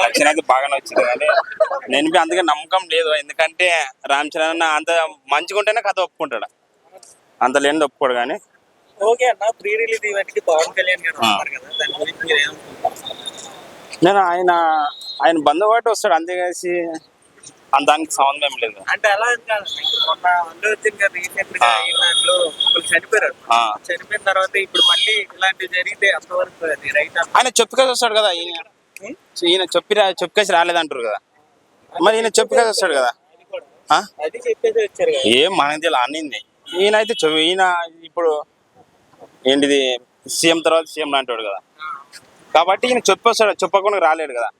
అయితే బాగానే వచ్చింది కానీ నేను అందుకే నమ్మకం లేదు. ఎందుకంటే రామ్ చరణ్ అన్న అంత మంచిగా ఉంటేనే కథ ఒప్పుకుంటాడు. అంత లేనిది ఒప్పుకోడు కానీ. ఓకే అన్న ప్రీ రిలీజ్ పవన్ కళ్యాణ్ గారు కదా దాని గురించి మీరు ఏమనుకుంటున్నారు? నేను ఆయన ఆయన బంధుబాటు వస్తాడు అంతేకాసి అంత దానికి సంబంధం లేదు. అంటే అలా మొన్న అల్లు అర్జున్ గారు రీసెంట్గా ఆ. ఈ దాంట్లో ఒకరు చనిపోయారు. చనిపోయిన తర్వాత ఇప్పుడు మళ్ళీ ఇలాంటివి జరిగితే అంతవరకు రైట్ ఆయన చెప్పుకేసి వస్తాడు కదా ఈయన ఈయన చెప్పి చెప్పుకేసి రాలేదంటారు కదా. మరి ఈయన చెప్పుకేసి వస్తాడు కదా. చెప్పేసి ఏం మనకి తెలియదు అన్నింది. ఈయన అయితే ఈయన ఇప్పుడు ఏంటిది సీఎం తర్వాత సీఎం అంటాడు కదా. కాబట్టి ఈయన చెప్పొస్తాడు చెప్పకుండా రాలేడు కదా.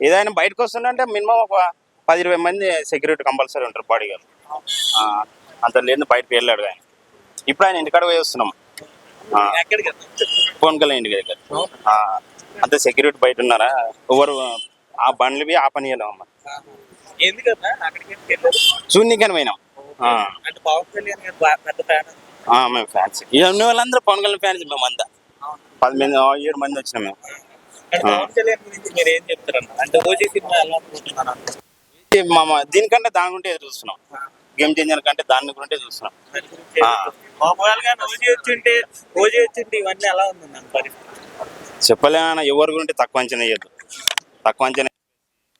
ఏదైనా బయటకు వస్తుందంటే మినిమం ఒక పది ఇరవై మంది సెక్యూరిటీ కంపల్సరీ ఉంటారు బాడీ గార్డ్ అంత లేదు బయటకు వెళ్ళాడు ఆయన. ఇప్పుడు ఆయన ఇంటికాడ పోయి వస్తున్నాం? పవన్ కళ్యాణ్ ఇంటి దగ్గర అంత సెక్యూరిటీ బయట ఉన్నారా? ఎవరు ఆ బండ్లు ఆ పని అమ్మ. ఎందుకన్నా? అక్కడికి ఎందుకు వెళ్ళారు? చూడనీకని పోయినాం. ఆ, అంటే పవన్ కళ్యాణ్ గారు బాగా పెద్ద ఫ్యాన్ ఆ, మేము ఫ్యాన్స్. ఇక ఉన్న వాళ్ళందరూ పవన్ కళ్యాణ్ ఫ్యాన్స్ మేము అంతా. పది మంది ఆ, ఏడు మంది వచ్చినాం మేము. అంటే దీనికంటే దాని ఎదురు చూస్తున్నాం. గేమ్ చేంజర్ కంటే దాని గురింటే చూస్తున్నాం. చెప్పలేమన్నా ఎవరి గురించి తక్కువ అంచనా వేయద్దు. తక్కువ అంచనా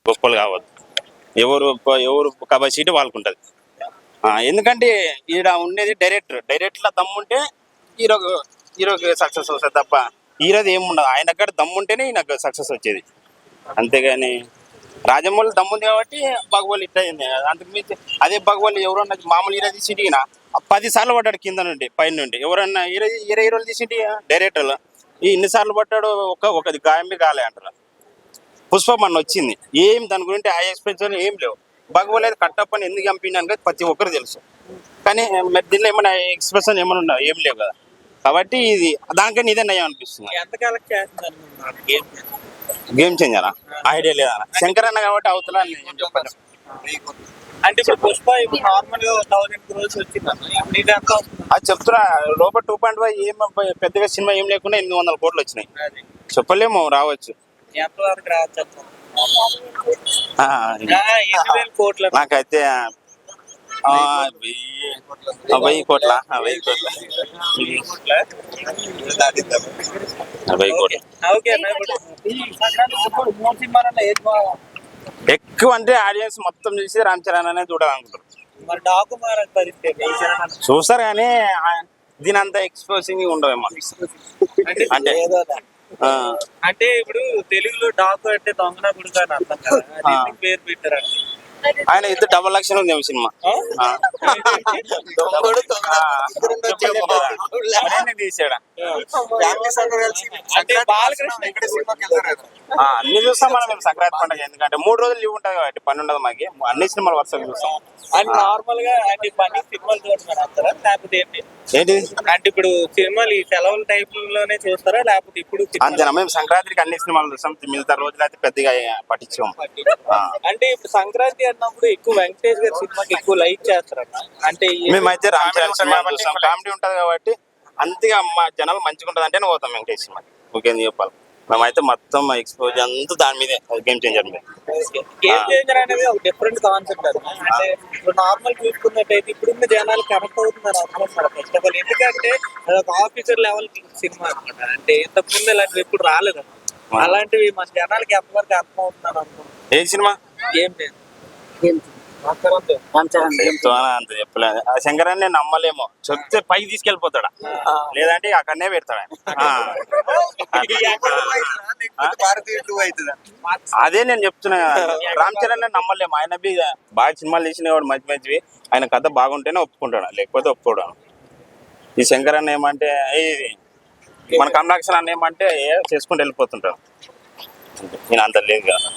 గొప్పలు కావద్దు. ఎవరు ఎవరు కబడ్డీ సీటు వాళ్ళకుంటుంది. ఎందుకంటే ఈడ ఉండేది డైరెక్టర్. డైరెక్ట్లో దమ్ముంటే హీరోకు హీరోకి సక్సెస్ వస్తుంది తప్ప హీరోది ఏముండదు. ఆయన దమ్ముంటేనే ఈయనకు సక్సెస్ వచ్చేది. అంతేగాని రాజమౌళి దమ్ముంది కాబట్టి బగవల్ ఇట్లయింది అయింది. మించి అదే బగవల్ ఎవరన్నా మామూలు హీరో తీసింటిగిన పది సార్లు పడ్డాడు కింద నుండి పైన నుండి. ఎవరన్నా ఇరవై రోజులు హీరోలు తీసింటి డైరెక్టర్లు. ఈ ఇన్నిసార్లు పడ్డాడు ఒక ఒకది గాయంబి అంటారు. పుష్ప మన వచ్చింది. ఏం దాని గురించి ఆ ఎక్స్పెన్స్ ఏం లేవు. బగవల్ అయితే కట్టప్పని ఎందుకు చంపిండు కదా ప్రతి ఒక్కరు తెలుసు. కానీ మరి దీనిలో ఏమైనా ఎక్స్ప్రెషన్ ఏమైనా ఉన్నావు ఏం లేవు కదా. కాబట్టి ఇది దానికన్నా ఇదే నయం అనిపిస్తుంది ఎంత చేస్తుంది గేమ్ చేంజరా ఐడియా లేదా శంకర్ అన్న కాబట్టి అవుతున్నా అని నేను చెప్పాను. అంటే ఇప్పుడు పుష్ప ఇప్పుడు నార్మల్గా థౌసండ్ క్రోర్స్ వస్తుంది? అది చెప్తున్నా లోపల టూ పాయింట్ ఫైవ్ ఏం పెద్దగా సినిమా ఏం లేకుండా ఎనిమిది వందల కోట్లు వచ్చినాయి. చెప్పలేము రావచ్చు. నాకైతే వెయ్యి కోట్ల. వెయ్యి కోట్ల. వెయ్యి కోట్ల. ఎక్కువ అంటే ఆడియన్స్ మొత్తం చూసి రామ్ చరణ్ అనే చూడాలనుకుంటారు? చూస్తారు కానీ దీని అంత ఎక్స్పోజింగ్ ఉండవేమో. అంటే అంటే ఇప్పుడు తెలుగులో డాకు అంటే దొంగన గుడిగా అర్థం కదా. పేరు పెట్టారండి. ఆయన ఇద్దరు డబల్ లక్షలు ఉంది సినిమా. తీసాడా? అన్ని చూస్తాం మనం మేము సంక్రాంతి పండుగ. ఎందుకంటే మూడు రోజులు లీవ్ ఉంటుంది కాబట్టి పని ఉండదు మాకి. అన్ని సినిమాలు వరుసగా చూస్తాం. అంటే నార్మల్గా అంటే పని సినిమాలు చూడమని అంటారా? లేకపోతే ఏంటి? ఏంటి? అంటే ఇప్పుడు సినిమాలు ఈ సెలవుల టైప్లోనే చూస్తారా? లేకపోతే ఇప్పుడు అంతేనా? మేము సంక్రాంతికి అన్ని సినిమాలు చూస్తాం. మిగతా రోజులు అయితే పెద్దగా పట్టించాం ఆ. అంటే ఇప్పుడు సంక్రాంతి అన్నప్పుడు ఎక్కువ వెంకటేష్ గారి సినిమాకి ఎక్కువ లైక్ చేస్తారన్న అంటే మేమైతే రామ్ చరణ్ సినిమా చూస్తాం. కామెడీ ఉంటది కాబట్టి అంతగా మా జనాలు మంచిగా ఉంటది అంటేనే పోతాం వెంకటేష్ సినిమాకి. ఓకే చెప్పాలి? మేమైతే మొత్తం ఎక్స్పోజ్ అంతా దాని మీదే గేమ్ చేంజర్ మీద. గేమ్ చేంజర్ అనేది ఒక డిఫరెంట్ కాన్సెప్ట్ అది. అంటే ఇప్పుడు నార్మల్ చూసుకున్నట్టయితే ఇప్పుడున్న జనాలు కనెక్ట్ అవుతున్నారు అనుకుంటున్నారు ఫస్ట్ ఆఫ్ ఆల్ ఎందుకంటే ఆఫీసర్ లెవెల్ సినిమా అనమాట అంటే ఇంతకు ముందు ఇలాంటివి ఎప్పుడు రాలేదు అలాంటివి మన జనాలకి ఎంతవరకు అర్థం అవుతున్నారు అనుకుంటున్నాను ఏ సినిమా? గేమ్ చేంజర్ చెప్తానా అంత చెప్పలేదు ఆ శంకరాన్ని నేను నమ్మలేము. చెప్తే పైకి తీసుకెళ్ళిపోతాడా? లేదంటే అక్కడనే పెడతాడు. అదే నేను చెప్తున్నా. రామ్ చరణ్ నమ్మలేము. ఆయన బి బాగా సినిమాలు తీసినవాడు మంచి మంచివి. ఆయన కథ బాగుంటేనే ఒప్పుకుంటాడు? లేకపోతే ఒప్పుకోడు? ఈ శంకర్ అన్న ఏమంటే ఇది మన కమలాక్షణ అన్న ఏమంటే ఏ చేసుకుంటూ వెళ్ళిపోతుంటాడు. నేను అంత లేదు కదా.